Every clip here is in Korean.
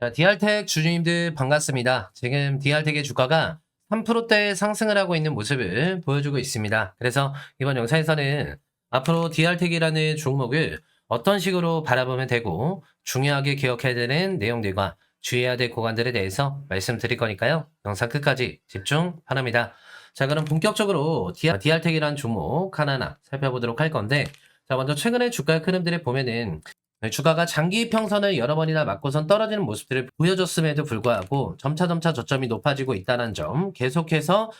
자, 디알텍 주주님들 반갑습니다. 지금 디알텍의 주가가 3%대 상승을 하고 있는 모습을 보여주고 있습니다. 그래서 이번 영상에서는 앞으로 디알텍이라는 종목을 어떤 식으로 바라보면 되고 중요하게 기억해야 되는 내용들과 주의해야 될 구간들에 대해서 말씀드릴 거니까요. 영상 끝까지 집중 바랍니다. 자, 그럼 본격적으로 디알, 디알텍이라는 종목 하나하나 살펴보도록 할 건데 자, 먼저 최근의 주가 흐름들을 보면은 네, 주가가 장기 평선을 여러 번이나 맞고선 떨어지는 모습들을 보여줬음에도 불구하고 점차점차 저점이 높아지고 있다는 점 계속해서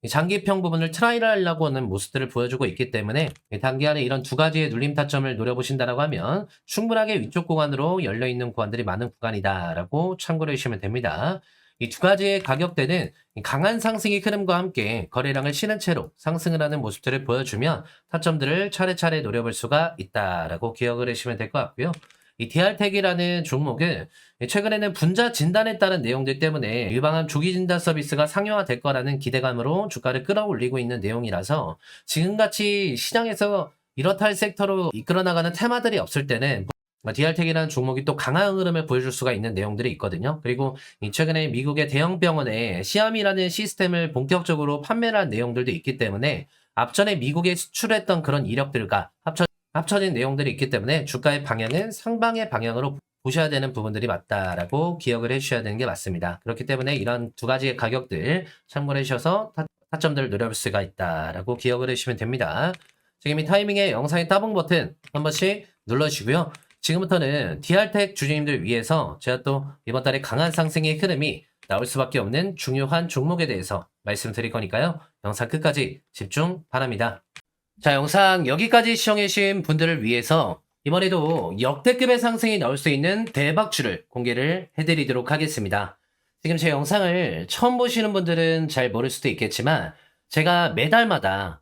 이 장기평 부분을 트라이를 하려고 하는 모습들을 보여주고 있기 때문에 이 단기간에 이런 두 가지의 눌림 타점을 노려보신다고 하면 충분하게 위쪽 구간으로 열려있는 구간들이 많은 구간이다라고 참고를 해주시면 됩니다. 이 두 가지의 가격대는 이 강한 상승의 흐름과 함께 거래량을 실은 채로 상승을 하는 모습들을 보여주면 타점들을 차례차례 노려볼 수가 있다라고 기억을 해주시면 될 것 같고요. 이 디알텍이라는 종목은 최근에는 분자 진단에 따른 내용들 때문에 유방암 조기 진단 서비스가 상용화될 거라는 기대감으로 주가를 끌어올리고 있는 내용이라서 지금같이 시장에서 이렇다 할 섹터로 이끌어 나가는 테마들이 없을 때는 디알텍이라는 종목이 또 강한 흐름을 보여줄 수가 있는 내용들이 있거든요. 그리고 이 최근에 미국의 대형 병원에 시암이라는 시스템을 본격적으로 판매를 한 내용들도 있기 때문에 앞전에 미국에 수출했던 그런 이력들과 합쳐, 합쳐진 내용들이 있기 때문에 주가의 방향은 상방의 방향으로 보셔야 되는 부분들이 맞다라고 기억을 해주셔야 되는 게 맞습니다. 그렇기 때문에 이런 두 가지의 가격들 참고를 해주셔서 타, 타점들을 노려볼 수가 있다라고 기억을 해주시면 됩니다. 지금 이 타이밍에 영상의 따봉 버튼 한 번씩 눌러주시고요. 지금부터는 디알텍 주주님들 위해서 제가 또 이번 달에 강한 상승의 흐름이 나올 수밖에 없는 중요한 종목에 대해서 말씀드릴 거니까요. 영상 끝까지 집중 바랍니다. 자, 영상 여기까지 시청해주신 분들을 위해서 이번에도 역대급의 상승이 나올 수 있는 대박주를 공개를 해드리도록 하겠습니다. 지금 제 영상을 처음 보시는 분들은 잘 모를 수도 있겠지만 제가 매달마다